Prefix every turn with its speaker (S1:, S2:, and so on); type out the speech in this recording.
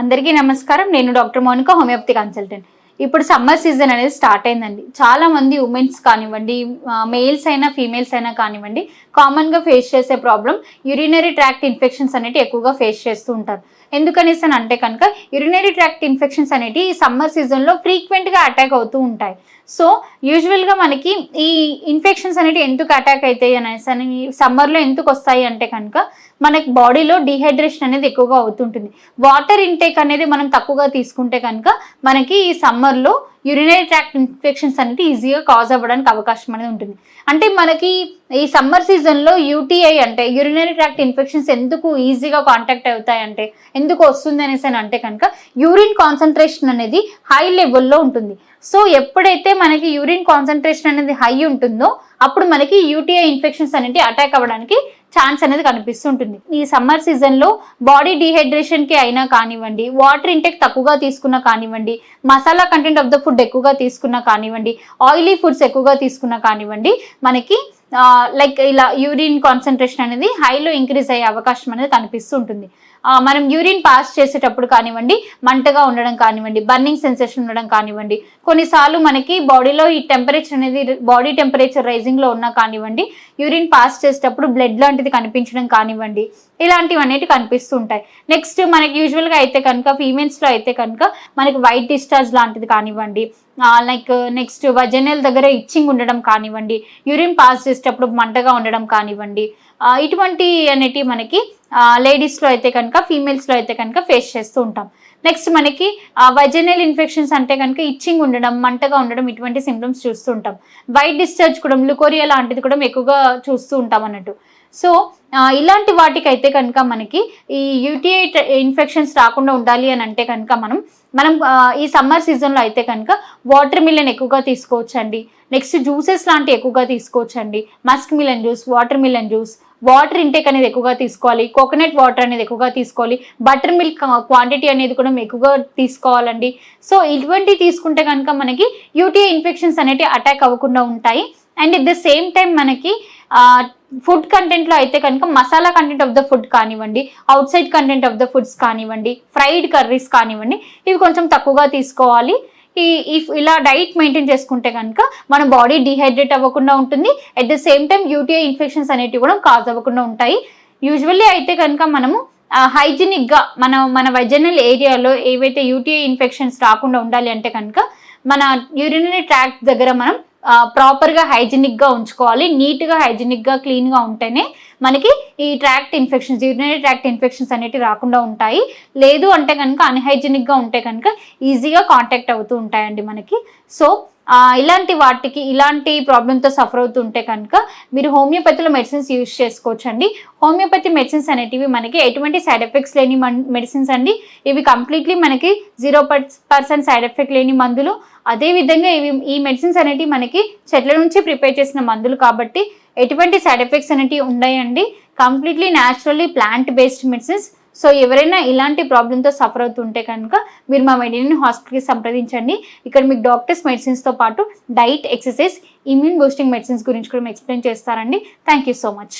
S1: అందరికీ నమస్కారం. నేను డాక్టర్ మోనిక హోమియోపతి కన్సల్టెంట్. ఇప్పుడు సమ్మర్ సీజన్ అనేది స్టార్ట్ అయిందండి. చాలా మంది ఉమెన్స్ కానివ్వండి మేల్స్ అయినా ఫీమేల్స్ అయినా కానివ్వండి కామన్గా ఫేస్ చేసే ప్రాబ్లం యూరినరీ ట్రాక్ట్ ఇన్ఫెక్షన్స్ అనేవి ఎక్కువగా ఫేస్ చేస్తూ ఉంటారు. ఎందుకనేసి అని అంటే కనుక యూరినరీ ట్రాక్ట్ ఇన్ఫెక్షన్స్ అనేవి ఈ సమ్మర్ సీజన్లో ఫ్రీక్వెంట్గా అటాక్ అవుతూ ఉంటాయి. సో యూజువల్గా మనకి ఈ ఇన్ఫెక్షన్స్ అనేవి ఎందుకు అటాక్ అవుతాయి అనేసి అని సమ్మర్లో ఎందుకు వస్తాయి అంటే కనుక మనకి బాడీలో డిహైడ్రేషన్ అనేది ఎక్కువగా అవుతుంటుంది. వాటర్ ఇంటేక్ అనేది మనం తక్కువగా తీసుకుంటే కనుక మనకి ఈ సమ్మర్లో యూరినరీ ట్రాక్ట్ ఇన్ఫెక్షన్స్ అనేది ఈజీగా కాజ్ అవ్వడానికి అవకాశం అనేది ఉంటుంది. అంటే మనకి ఈ సమ్మర్ సీజన్లో యూటీఐ అంటే యూరినరీ ట్రాక్ట్ ఇన్ఫెక్షన్స్ ఎందుకు ఈజీగా కాంటాక్ట్ అవుతాయి అంటే ఎందుకు వస్తుంది అనేసి అని అంటే కనుక యూరిన్ కాన్సన్ట్రేషన్ అనేది హై లెవెల్లో ఉంటుంది. సో ఎప్పుడైతే మనకి యూరిన్ కాన్సన్ట్రేషన్ అనేది హై ఉంటుందో అప్పుడు మనకి యూటీఐ ఇన్ఫెక్షన్స్ అనేవి అటాక్ అవ్వడానికి ఛాన్స్ అనేది కనిపిస్తుంటుంది. ఈ సమ్మర్ సీజన్లో బాడీ డీహైడ్రేషన్కి అయినా కానివ్వండి వాటర్ ఇంటెక్ తక్కువగా తీసుకున్నా కానివ్వండి masala content of the food ఎక్కువగా తీసుకున్నా కానివ్వండి ఆయిలీ ఫుడ్స్ ఎక్కువగా తీసుకున్నా కానివ్వండి మనకి లైక్ ఇలా యూరిన్ కాన్సన్ట్రేషన్ అనేది హైలో ఇంక్రీజ్ అయ్యే అవకాశం అనేది కనిపిస్తూ ఉంటుంది. మనం యూరిన్ పాస్ చేసేటప్పుడు కానివ్వండి మంటగా ఉండడం కానివ్వండి బర్నింగ్ సెన్సేషన్ ఉండడం కానివ్వండి కొన్నిసార్లు మనకి బాడీలో ఈ టెంపరేచర్ అనేది బాడీ టెంపరేచర్ రైజింగ్లో ఉన్నా కానివ్వండి యూరిన్ పాస్ చేసేటప్పుడు బ్లడ్ లాంటిది కనిపించడం కానివ్వండి ఇలాంటివి అనేవి కనిపిస్తూ ఉంటాయి. నెక్స్ట్ మనకి యూజువల్గా అయితే కనుక ఫీమేల్స్లో అయితే కనుక మనకి వైట్ డిశ్చార్జ్ లాంటిది కానివ్వండి లైక్ నెక్స్ట్ వజనల్ దగ్గర ఇచ్చింగ్ ఉండడం కానివ్వండి యూరిన్ పాస్ చేసేటప్పుడు మంటగా ఉండడం కానివ్వండి ఇటువంటి అనేటివి మనకి లేడీస్లో అయితే కనుక ఫీమేల్స్లో అయితే కనుక ఫేస్ చేస్తూ ఉంటాం. నెక్స్ట్ మనకి వజనల్ ఇన్ఫెక్షన్స్ అంటే కనుక ఇచ్చింగ్ ఉండడం మంటగా ఉండడం ఇటువంటి సిమ్టమ్స్ చూస్తూ ఉంటాం. వైట్ డిశ్చార్జ్ కూడా లుకోరియా లాంటిది కూడా ఎక్కువగా చూస్తూ ఉంటాం అన్నట్టు. సో ఇలాంటి వాటికి అయితే కనుక మనకి ఈ యూటీఐ ఇన్ఫెక్షన్స్ రాకుండా ఉండాలి అని అంటే కనుక మనం మనం ఈ సమ్మర్ సీజన్లో అయితే కనుక వాటర్ మిలన్ ఎక్కువగా తీసుకోవచ్చండి. నెక్స్ట్ జ్యూసెస్ లాంటివి ఎక్కువగా తీసుకోవచ్చండి. Muskmelon juice watermelon juice water intake అనేది ఎక్కువగా తీసుకోవాలి. కోకోనట్ వాటర్ అనేది ఎక్కువగా తీసుకోవాలి. బటర్ మిల్క్ క్వాంటిటీ అనేది కూడా ఎక్కువగా తీసుకోవాలండి. సో ఇటువంటి తీసుకుంటే కనుక మనకి యూటీఐ ఇన్ఫెక్షన్స్ అనేవి అటాక్ అవ్వకుండా ఉంటాయి. And at the same time మనకి ఫుడ్ కంటెంట్లో అయితే కనుక masala content of the food కానివ్వండి outside content of the foods కానివ్వండి ఫ్రైడ్ కర్రీస్ కానివ్వండి ఇవి కొంచెం తక్కువగా తీసుకోవాలి. ఈ ఇఫ్ ఇలా డైట్ మెయింటైన్ చేసుకుంటే కనుక మన బాడీ డిహైడ్రేట్ అవ్వకుండా ఉంటుంది. At the same time UTI infections అనేటివి కూడా కాజ్ అవ్వకుండా ఉంటాయి. యూజువల్లీ అయితే కనుక మనము హైజీనిక్గా మన మన వెజనల్ ఏరియాలో ఏవైతే యూటీఐ ఇన్ఫెక్షన్స్ రాకుండా ఉండాలి అంటే కనుక మన యూరినరీ ట్రాక్ట్ దగ్గర మనం ప్రాపర్గా హైజీనిక్గా ఉంచుకోవాలి. నీట్గా హైజీనిక్గా క్లీన్గా ఉంటేనే మనకి ఈ tract infections urinary tract infections అనేవి రాకుండా ఉంటాయి. లేదు అంటే కనుక అన్హైజీనిక్గా ఉంటే కనుక ఈజీగా కాంటాక్ట్ అవుతూ ఉంటాయండి మనకి. సో ఇలాంటి వాటికి ఇలాంటి ప్రాబ్లంతో సఫర్ అవుతుంటే కనుక మీరు హోమియోపతిలో మెడిసిన్స్ యూజ్ చేసుకోవచ్చు అండి హోమియోపతి మెడిసిన్స్ అనేటివి మనకి ఎటువంటి సైడ్ ఎఫెక్ట్స్ లేని మెడిసిన్స్ అండి. ఇవి కంప్లీట్లీ మనకి జీరో పర్సెంట్ సైడ్ ఎఫెక్ట్ లేని మందులు. అదేవిధంగా ఇవి ఈ మెడిసిన్స్ అనేటివి మనకి చెట్ల నుంచి ప్రిపేర్ చేసిన మందులు కాబట్టి ఎటువంటి సైడ్ ఎఫెక్ట్స్ అనేటివి ఉన్నాయండి completely naturally plant based medicines so ఎవరైనా ఇలాంటి ప్రాబ్లంతో సఫర్ అవుతుంటే కనుక మీరు మా మెడిని హాస్పిటల్కి సంప్రదించండి. ఇక్కడ మీకు డాక్టర్స్ మెడిసిన్స్తో పాటు diet exercise immune boosting medicines గురించి కూడా ఎక్స్ప్లెయిన్ చేస్తారండి థ్యాంక్ యూ సో మచ్